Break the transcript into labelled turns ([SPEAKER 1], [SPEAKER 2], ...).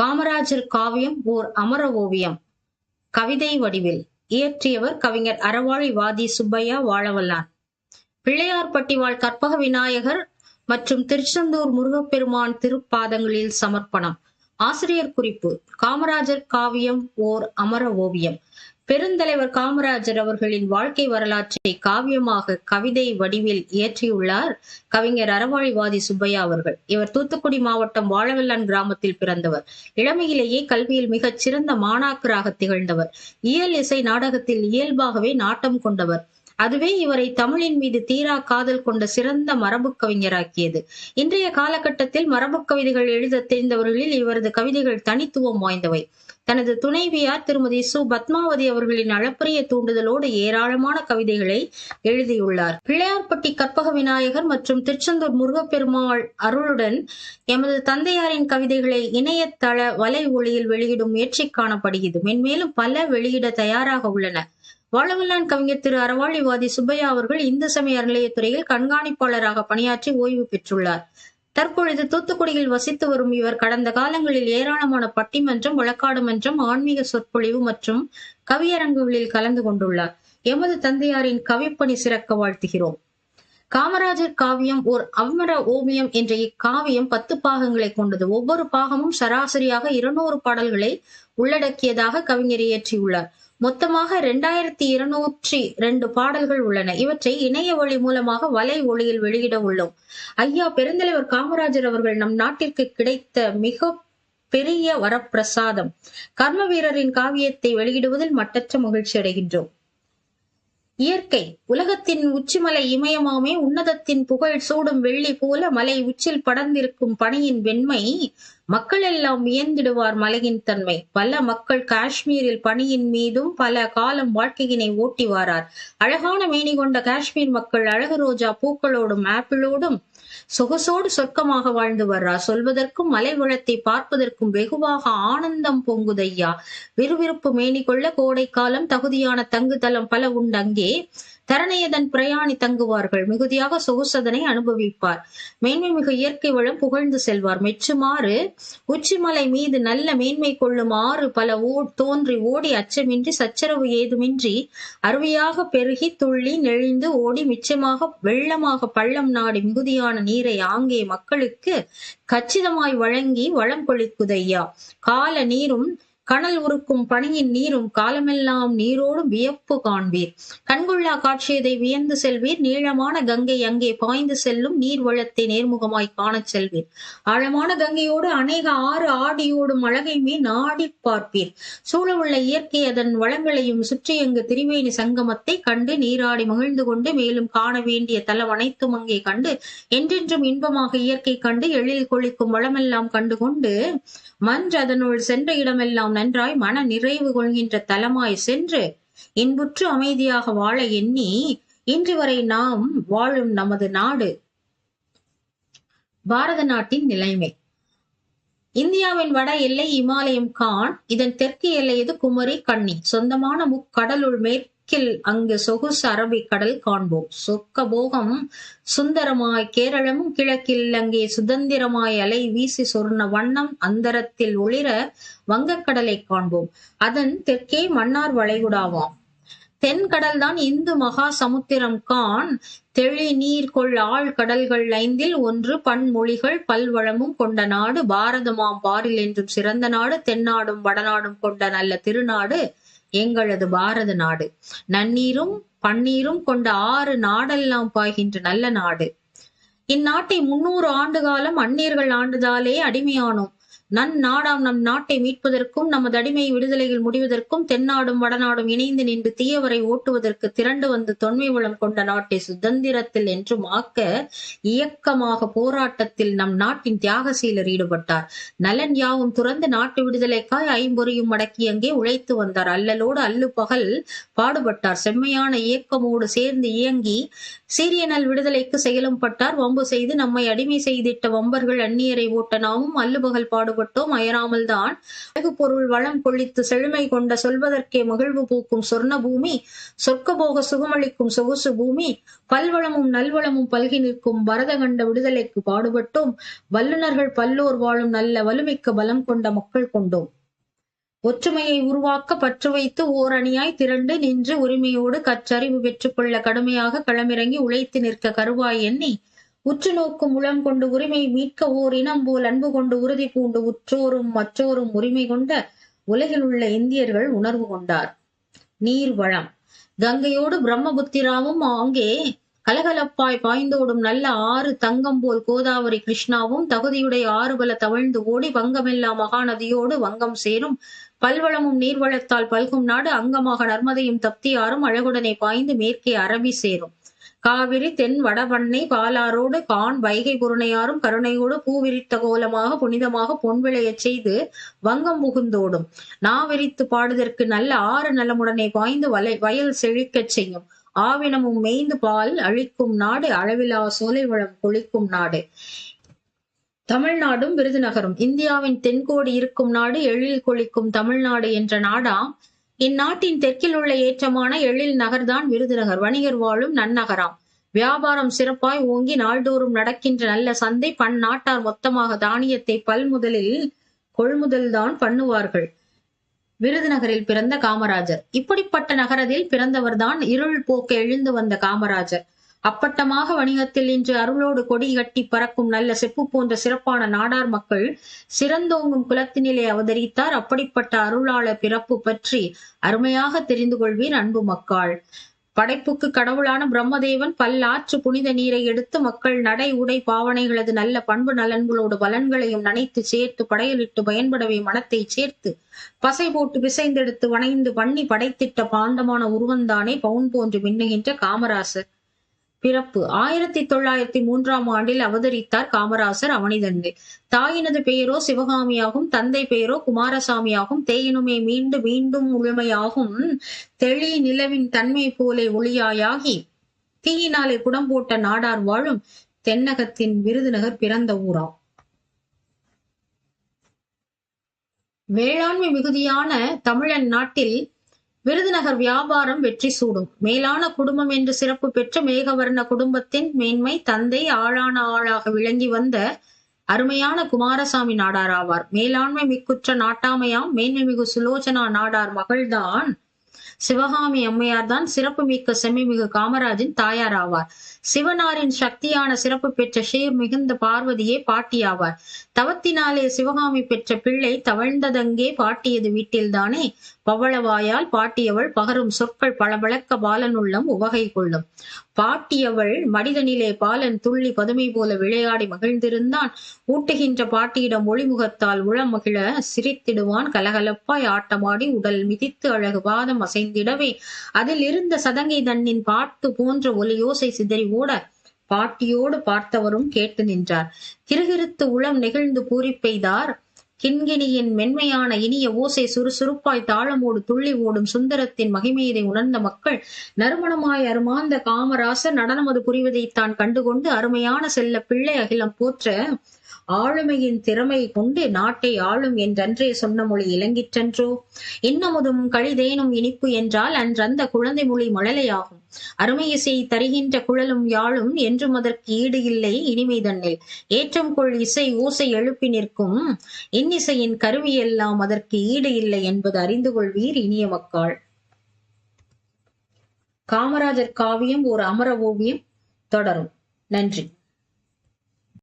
[SPEAKER 1] காமராஜர் காவியம் ஓர் அமர ஓவியம். கவிதை வடிவில். இயற்றியவர் கவிஞர் அறவாழி வாதி சுப்பையா வாழவல்லான். பிள்ளையார்பட்டிவாழ் கற்பக விநாயகர் மற்றும் திருச்செந்தூர் முருகப்பெருமான் திருப்பாதங்களில் சமர்ப்பணம். ஆசிரியர் குறிப்பு. காமராஜர் காவியம் ஓர் அமர ஓவியம். பெருந்தலைவர் காமராஜர் அவர்களின் வாழ்க்கை வரலாற்றை காவியமாக கவிதை வடிவில் இயற்றியுள்ளார் கவிஞர் அறவாழிவாதி சுப்பையா அவர்கள். இவர் தூத்துக்குடி மாவட்டம் வாழவெல்லான் கிராமத்தில் பிறந்தவர். இளமையிலேயே கல்வியில் மிகச் சிறந்த மாணாக்கராக திகழ்ந்தவர். இயல் இசை நாடகத்தில் இயல்பாகவே நாட்டம் கொண்டவர். அதுவே இவரை தமிழின் மீது தீரா காதல் கொண்ட சிறந்த மரபு கவிஞராக்கியது. இன்றைய காலகட்டத்தில் மரபு கவிதைகள் எழுத தெரிந்தவர்களில் இவரது கவிதைகள் தனித்துவம் வாய்ந்தவை. தனது துணைவியார் திருமதி சு. பத்மாவதி அவர்களின் அளப்பரிய தூண்டுதலோடு ஏராளமான கவிதைகளை எழுதியுள்ளார். பிள்ளையார்பட்டி கற்பக விநாயகர் மற்றும் திருச்செந்தூர் முருகப்பெருமாள் அருளுடன் எமது தந்தையாரின் கவிதைகளை இணையதள வலை ஒளியில் வெளியிடும் முயற்சி காணப்படுகிறது. மென்மேலும் பல வெளியிட தயாராக உள்ளன. வாழவல்லான் கவிஞர் திரு. அறவாழிவாதி சுப்பையா அவர்கள் இந்து சமய அறநிலையத்துறையில் கண்காணிப்பாளராக பணியாற்றி ஓய்வு பெற்றுள்ளார். தற்பொழுது தூத்துக்குடியில் வசித்து வரும் இவர் கடந்த காலங்களில் ஏராளமான பட்டிமன்றம் வழக்காடு மன்றம் ஆன்மீக சொற்பொழிவு மற்றும் கவியரங்குகளில் கலந்து கொண்டுள்ளார். எமது தந்தையாரின் கவிப்பணி சிறக்க வாழ்த்துகிறோம். காமராஜர் காவியம் ஓர் அமர ஓவியம் என்ற இக்காவியம் பத்து பாகங்களை கொண்டது. ஒவ்வொரு பாகமும் சராசரியாக இருநூறு பாடல்களை உள்ளடக்கியதாக கவிஞர் இயற்றியுள்ளார். மொத்தமாக இரண்டாயிரத்தி இருநூற்றி ரெண்டு பாடல்கள் உள்ளன. இவற்றை இணைய வழி மூலமாக வலை ஒளியில் வெளியிட உள்ளோம். ஐயா பெருந்தலைவர் காமராஜர் அவர்கள் நம் நாட்டிற்கு கிடைத்த மிக பெரிய வரப்பிரசாதம். கர்ம வீரரின் காவியத்தை வெளியிடுவதில் மட்டற்ற மகிழ்ச்சி அடைகின்றோம். இயற்கை உலகத்தின் உச்சிமலை இமயமாமே உன்னதத்தின் புகழ் சூடும் வெள்ளி போல மலை உச்சில் படர்ந்திருக்கும் பனியின் வெண்மை மக்கள் எல்லாம் வியந்திடுவார் மலையின் தன்மை. பல மக்கள் காஷ்மீரில் பனியின் மீதும் பல காலம் வாழ்க்கையினை ஓட்டி வாரார். அழகான மேனி கொண்ட காஷ்மீர் மக்கள் அழகு ரோஜா பூக்களோடும் ஆப்பிளோடும் சொகசோடு சொர்க்கமாக வாழ்ந்து வர்றா? சொல்வதற்கும் மலை வளத்தை பார்ப்பதற்கும் வெகுவாக ஆனந்தம் பொங்குதையா? விறுவிறுப்பு மேனி கொள்ள கோடை காலம் தகுதியான தங்குதலம் பல உண்டங்கே தரணையதன் பிரயாணி தங்குவார்கள். மிகுதியாக சொகுசதனை அனுபவிப்பார். மேன்மை மிகு இயற்கை வளம் புகழ்ந்து செல்வார். மெச்சுமாறு உச்சிமலை மீது நல்ல மேன்மை கொள்ளும் ஆறு பல ஓ தோன்றி ஓடி அச்சமின்றி சச்சரவு ஏதுமின்றி அருவியாக பெருகி துள்ளி நெழிந்து ஓடி மிச்சமாக வெள்ளமாக பள்ளம் நாடி மிகுதியான நீரை ஆங்கே மக்களுக்கு கச்சிதமாய் வழங்கி வளம் கொளிக்குதையா. கால நீரும் கனல் உருக்கும் பனியின் நீரும் காலமெல்லாம் நீரோடும் வியப்பு காண்பீர். கண்கொள்ளா காட்சியதை வியந்து செல்வீர். நீளமான கங்கை அங்கே பாய்ந்து செல்லும். நீர் வளத்தை நேர்முகமாய் காணச் செல்வீர். ஆழமான கங்கையோடு அநேக ஆறு ஆடியோடும் அழகைமே நாடி பார்ப்பீர். சூழவுள்ள இயற்கை அதன் வளங்களையும் சுற்றியங்கு திரிவேணி சங்கமத்தை கண்டு நீராடி மகிழ்ந்து கொண்டு மேலும் காண வேண்டிய தலம் அனைத்தும் அங்கே கண்டு என்றென்றும் இன்பமாக இயற்கை கண்டு எழில் கொளிக்கும் வளமெல்லாம் கண்டு கொண்டு மன்று அதனுள் சென்ற இடமெல்லாம் நன்றாய் மன நிறைவு கொள்கின்ற தலமாய் சென்று இன்புற்று அமைதியாக வாழ எண்ணி இன்று வரை நாம் வாழும் நமது நாடு பாரத நாட்டின் நிலைமை. இந்தியாவின் வட எல்லை இமாலயம் கான் இதன் தெற்கு எல்லையது குமரி கண்ணி சொந்தமான முக்கடலுள் தெற்கில் அங்கு சொகுசு அரபிக்கடல் காண்போம். சொக்க போகம் சுந்தரமாய் கேரளமும் கிழக்கில் அங்கே சுதந்திரமாய் அலை வீசி சொர்ண வண்ணம் அந்தரத்தில் ஒளிர வங்கக்கடலை காண்போம். அதன் தெற்கே மன்னார் வளைகுடாவாம். தென்கடல் தான் இந்து மகா சமுத்திரம் கான் தெளி நீர் கொள் ஆழ் கடல்கள் ஐந்தில் ஒன்று பன்மொழிகள் பல்வளமும் கொண்ட நாடு. பாரதமாம் பாரில் என்றும் சிறந்த நாடு. தென்னாடும் வடநாடும் கொண்ட நல்ல திருநாடு. எங்களது பாரத நாடு. நன்னீரும் பன்னீரும் கொண்ட ஆறு நாடெல்லாம் பாய்கின்ற நல்ல நாடு. இந்நாட்டை முன்னூறு ஆண்டு காலம் அந்நியர்கள் ஆண்டுதாலே அடிமையானோம். நன் நாடாம் நம் நாட்டை மீட்பதற்கும் நமது அடிமை விடுதலையில் முடிவதற்கும் தென்னாடும் வடநாடும் இணைந்து நின்று தீயவரை ஓட்டுவதற்கு திரண்டு வந்து தொன்மை வளம் கொண்ட நாட்டை சுதந்திரத்தில் என்றும் ஆக்க இயக்கமாக போராட்டத்தில் நம் நாட்டின் தியாகசீலர் ஈடுபட்டார். நலன் யாவும் துறந்து நாட்டு விடுதலைக்காய் ஐம்பொறியும் மடக்கி அங்கே உழைத்து வந்தார். அல்லலோடு அல்லு பகல் பாடுபட்டார். செம்மையான இயக்கமோடு சேர்ந்து இயங்கி சீரிய நல் விடுதலைக்கு செயலும் பட்டார். வம்பு செய்து நம்மை அடிமை செய்திட்ட வம்பர்கள் அந்நியரை ஓட்ட நாமும் அல்லுபகல் பாடுபட்டார் பாடுபட்டோம் அயராமல் தான் அழகு பொருள் வளம் கொள்ளித்து செழுமை கொண்ட சொல்வதற்கே மகிழ்வு பூக்கும் சொர்ண பூமி சொர்க்கபோக சுகமளிக்கும் சொகுசு பூமி பல்வளமும் நல்வளமும் பல்கி நிற்கும் பரத கண்ட விடுதலைக்கு பாடுபட்டோம். வல்லுநர்கள் பல்லோர் வாழும் நல்ல வலுமிக்க பலம் கொண்ட மக்கள் கொண்டோம். ஒற்றுமையை உருவாக்க பற்று வைத்து ஓர் அணியாய் திரண்டு நின்று உரிமையோடு கற்றறிவு பெற்றுக்கொள்ள கடுமையாக களமிறங்கி உழைத்து நிற்க கருவாய் எண்ணி உற்று நோக்கும் உளம் கொண்டு உரிமை மீட்க ஓர் இனம் போல் அன்பு கொண்டு உறுதி பூண்டு உற்றோரும் மற்றோரும் உரிமை கொண்ட உலகில் உள்ள இந்தியர்கள் உணர்வு கொண்டார். நீர் வளம் கங்கையோடு பிரம்மபுத்திராவும் அங்கே கலகலப்பாய் பாய்ந்தோடும் நல்ல ஆறு தங்கம் போல் கோதாவரி கிருஷ்ணாவும் தகுதியுடைய ஆறுபல தவழ்ந்து ஓடி வங்கமெல்லா மகாநதியோடு வங்கம் சேரும். பல்வளமும் நீர்வளத்தால் பல்கும் நாடு அங்கமாக நர்மதையும் தப்தியாரும் அழகுடனே பாய்ந்து மேற்கே அரபி சேரும். காவிரி தென் வடவண்ணை பாலாரோடு கான் வைகை புருணையாரும் கருணையோடு பூவிரித்த கோலமாக புனிதமாக பொன் விளையச் செய்து வங்கம் புகுந்தோடும். நாவிரித்து பாடுதற்கு நல்ல ஆறு நலமுடனே பாய்ந்து வலை வயல் செழிக்கச் செய்யும். ஆவினமும் மேய்ந்து பால் அழிக்கும் நாடு அளவிலா சோலை வளம் கொளிக்கும் நாடு. தமிழ்நாடும் விருதுநகரும். இந்தியாவின் தென்கோடி இருக்கும் நாடு எழில் கொளிக்கும் தமிழ்நாடு என்ற நாடாம் இந்நாட்டின் தெற்கில் உள்ள ஏற்றமான எழில் நகர்தான் விருதுநகர். வணிகர் வாழும் நன்னகராம். வியாபாரம் சிறப்பாய் ஓங்கி நாள்தோறும் நடக்கின்ற நல்ல சந்தை பன்னாட்டார் மொத்தமாக தானியத்தை பல்முதலில் கொள்முதல்தான் பண்ணுவார்கள். விருதுநகரில் பிறந்த காமராஜர். இப்படிப்பட்ட நகரத்தில் பிறந்தவர்தான் இருள் போக்க எழுந்து வந்த காமராஜர். அப்பட்டமாக வணிகத்தில் இன்று அருளோடு கொடி கட்டி பறக்கும் நல்ல செப்பு போன்ற சிறப்பான நாடார் மக்கள் சிறந்தோங்கும் குலத்தினிலே அவதரித்தார். அப்படிப்பட்ட அருளாளர் பிறப்பு பற்றி அருமையாக தெரிந்து கொள்வீர் அன்பு மக்கள். படைப்புக்கு கடவுளான பிரம்மதேவன் பல்லாற்று புனித நீரை எடுத்து மக்கள் நடை உடை பாவனைகளது நல்ல பண்பு நலன்களோடு பலன்களையும் நனைத்து சேர்த்து படையலிட்டு பயன்படவே மனத்தை சேர்த்து பசை போட்டு பிசைந்தெடுத்து வணைந்து பண்ணி படைத்திட்ட பாண்டமான உருவந்தானே பவுன் போன்று மின்னுகின்ற காமராசர். பிறப்பு. ஆயிரத்தி தொள்ளாயிரத்தி மூன்றாம் ஆண்டில் அவதரித்தார் காமராசர் அவனிதண்டு தாயினது பெயரோ சிவகாமியாகும் தந்தை பெயரோ குமாரசாமியாகும் தேயினுமே மீண்டு மீண்டும் முழுமையாகும் தெளி நிலவின் தன்மை போலே ஒளியாயாகி தீயினாலே குடம் போட்ட நாடார் வாழும் தென்னகத்தின் விருதுநகர் பிறந்த ஊராம். வேளாண்மை மிகுதியான தமிழன் நாட்டில் விருதுநகர் வியாபாரம் வெற்றி சூடும். மேலான குடும்பம் என்று சிறப்பு பெற்ற மேகவர்ண குடும்பத்தின் மேன்மை தந்தை ஆளான ஆளாக விளங்கி வந்த அருமையான குமாரசாமி நாடார் ஆவார். மேலாண்மை மிக்குற்ற நாட்டாமையாம் மேன்மை மிகு சுலோச்சனா நாடார் மகள்தான் சிவகாமி அம்மையார் தான் சிறப்பு மிக்க செம்மிமிகு காமராஜின் தாயார் ஆவார். சிவனாரின் சக்தியான சிறப்பு பெற்ற ஷேர் மிகுந்த பார்வதியே பாட்டியாவார் தவத்தினாலே சிவகாமி பெற்ற பிள்ளை தவழ்ந்ததங்கே பாட்டியது வீட்டில்தானே? பவளவாயால் பாட்டியவள் பகரும் சொற்கள் பளபளக்க பாலனுள்ளம் உவகை கொள்ளும். பாட்டியவள் மனிதனிலே பாலன் துள்ளி பதுமை போல விளையாடி மகிழ்ந்திருந்தான். ஊட்டுகின்ற பாட்டியிடம் ஒளிமுகத்தால் உளம் மகிழ சிரித்திடுவான். கலகலப்பாய் ஆட்டமாடி உடல் மிதித்து அழகு பாதம் அசைந்திடவே. அதில் இருந்த சதங்கை தன்னின் பாட்டு போன்ற ஒலியோசை சிதறி ஓட பாட்டியோடு பார்த்தவரும் கேட்டு நின்றார். கிருகிருத்து உளம் நெகிழ்ந்து பூரிப்பெய்தார். கிண்கிணியின் மென்மையான இனிய ஓசை சுறுசுறுப்பாய் தாளமோடு துள்ளி ஓடும் சுந்தரத்தின் மகிமையை உணர்ந்த மக்கள் நறுமணமாய் அருமாந்த காமராசர் நடனமது புரிவதை தான் கண்டுகொண்டு அருமையான செல்ல பிள்ளை அகிலம் போற்ற ஆளுமையின் திறமை கொண்டு நாட்டை ஆளும் என்றன்றே சொன்ன மொழி இலங்கிற்றன்றோ? இன்னமுதும் கழிதேனும் இனிப்பு என்றால் அன்றந்த குழந்தை மொழி மழலையாகும். அருமையிசை தருகின்ற குழலும் யாழும் என்றும் அதற்கு ஈடு இல்லை இனிமை தன்னில். ஏற்றம் கொள் இசை ஓசை எழுப்பி நிற்கும். இன்னிசையின் கருவி எல்லாம் அதற்கு ஈடு இல்லை என்பது அறிந்து கொள்வீர் இனிய மக்கள். காமராஜர் காவியம் ஒரு அமர ஓவியம் தொடரும். நன்றி.